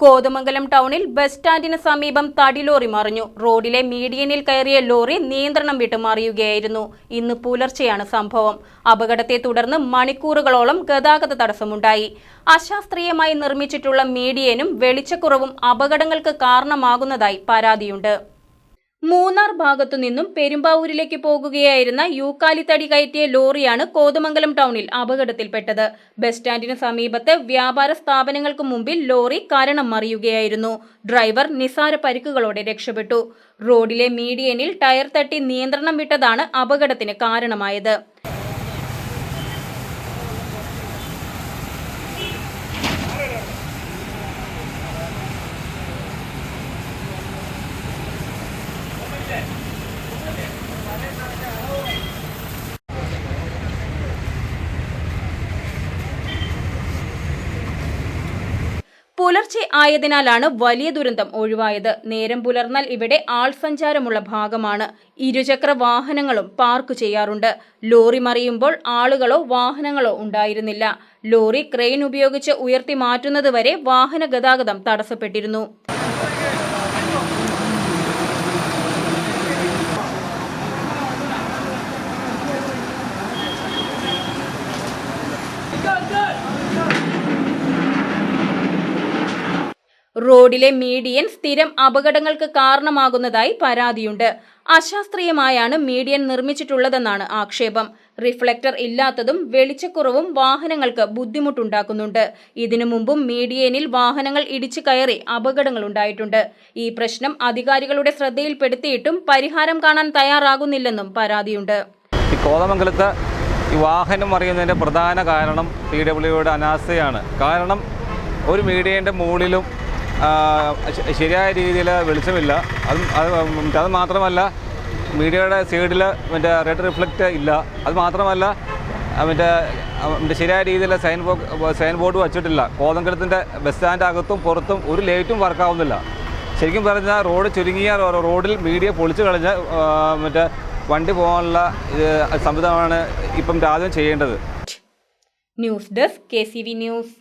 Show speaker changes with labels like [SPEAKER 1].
[SPEAKER 1] കോതമംഗലം ടൗണിൽ ബസ് സ്റ്റാൻഡിന് സമീപം തടി ലോറി മറിഞ്ഞു. റോഡിലെ മീഡിയനിൽ കയറിയ ലോറി നിയന്ത്രണം വിട്ട് മറിയുകയായിരുന്നു. ഇന്ന് പുലർച്ചെയാണ് സംഭവം. അപകടത്തെ തുടർന്ന് മണിക്കൂറുകളോളം ഗതാഗത തടസ്സമുണ്ടായി. അശാസ്ത്രീയമായി നിർമ്മിച്ചിട്ടുള്ള മീഡിയനും വെളിച്ചക്കുറവും അപകടങ്ങൾക്ക് കാരണമാകുന്നതായി പരാതിയുണ്ട്. മൂന്നാർ ഭാഗത്തു നിന്നും പെരുമ്പാവൂരിലേക്ക് പോകുകയായിരുന്ന യൂക്കാലിത്തടി കയറ്റിയ ലോറിയാണ് കോതമംഗലം ടൗണിൽ അപകടത്തിൽപ്പെട്ടത്. ബസ് സ്റ്റാൻഡിന് സമീപത്തെ വ്യാപാര സ്ഥാപനങ്ങൾക്ക് മുമ്പിൽ ലോറി കാരണം മറിയുകയായിരുന്നു. ഡ്രൈവർ നിസാര പരിക്കുകളോടെ രക്ഷപ്പെട്ടു. റോഡിലെ മീഡിയനിൽ ടയർ തട്ടി നിയന്ത്രണം വിട്ടതാണ് അപകടത്തിന് കാരണമായത്. പുലർച്ചെ ആയതിനാലാണ് വലിയ ദുരന്തം ഒഴിവായത്. നേരം പുലർന്നാൽ ഇവിടെ ആൾ സഞ്ചാരമുള്ള ഭാഗമാണ്. ഇരുചക്ര വാഹനങ്ങളും പാർക്ക് ചെയ്യാറുണ്ട്. ലോറി മറിയുമ്പോൾ ആളുകളോ വാഹനങ്ങളോ ഉണ്ടായിരുന്നില്ല. ലോറി ക്രെയിൻ ഉപയോഗിച്ച് ഉയർത്തി മാറ്റുന്നതുവരെ വാഹന ഗതാഗതം തടസ്സപ്പെട്ടിരുന്നു. റോഡിലെ മീഡിയൻ സ്ഥിരം അപകടങ്ങൾക്ക് കാരണമാകുന്നതായി പരാതിയുണ്ട്. അശാസ്ത്രീയമായാണ് മീഡിയൻ നിർമ്മിച്ചിട്ടുള്ളതെന്നാണ് ആക്ഷേപം. റിഫ്ലക്ടർ ഇല്ലാത്തതും വെളിച്ചക്കുറവും വാഹനങ്ങൾക്ക് ബുദ്ധിമുട്ടുണ്ടാക്കുന്നുണ്ട്. ഇതിനു മുമ്പും മീഡിയനിൽ വാഹനങ്ങൾ ഇടിച്ചു കയറി അപകടങ്ങൾ ഉണ്ടായിട്ടുണ്ട്. ഈ പ്രശ്നം അധികാരികളുടെ ശ്രദ്ധയിൽപ്പെടുത്തിയിട്ടും പരിഹാരം കാണാൻ തയ്യാറാകുന്നില്ലെന്നും പരാതിയുണ്ട്.
[SPEAKER 2] കോതമംഗലത്ത് ഈ വാഹനം മറിയുന്നതിന്റെ പ്രധാന കാരണം പി ഡബ്ല്യുയുടെ അനാസ്ഥയാണ്. കാരണം ഒരു മീഡിയേന്റെ മുകളിലും ശരിയായ രീതിയിൽ വെളിച്ചമില്ല. അതും അത് അത് മാത്രമല്ല മീഡിയയുടെ സൈഡിൽ മറ്റേ റെഡ് റിഫ്ലക്റ്റ് ഇല്ല. അത് മാത്രമല്ല മറ്റേ മറ്റേ ശരിയായ രീതിയിൽ സൈൻ ബോർഡ് സൈൻ ബോർഡ് വച്ചിട്ടില്ല. കോതങ്കലത്തിന്റെ ബസ് സ്റ്റാൻഡ് അകത്തും പുറത്തും ഒരു ലൈറ്റും വർക്കാവുന്നില്ല. ശരിക്കും പറഞ്ഞാൽ റോഡ് ചുരുങ്ങിയ റോഡിൽ മീഡിയ പൊളിച്ചു കളഞ്ഞ് മറ്റേ വണ്ടി പോകാനുള്ള സംവിധാനമാണ് ഇപ്പം രാജ്യം ചെയ്യേണ്ടത്.
[SPEAKER 1] News desk K news.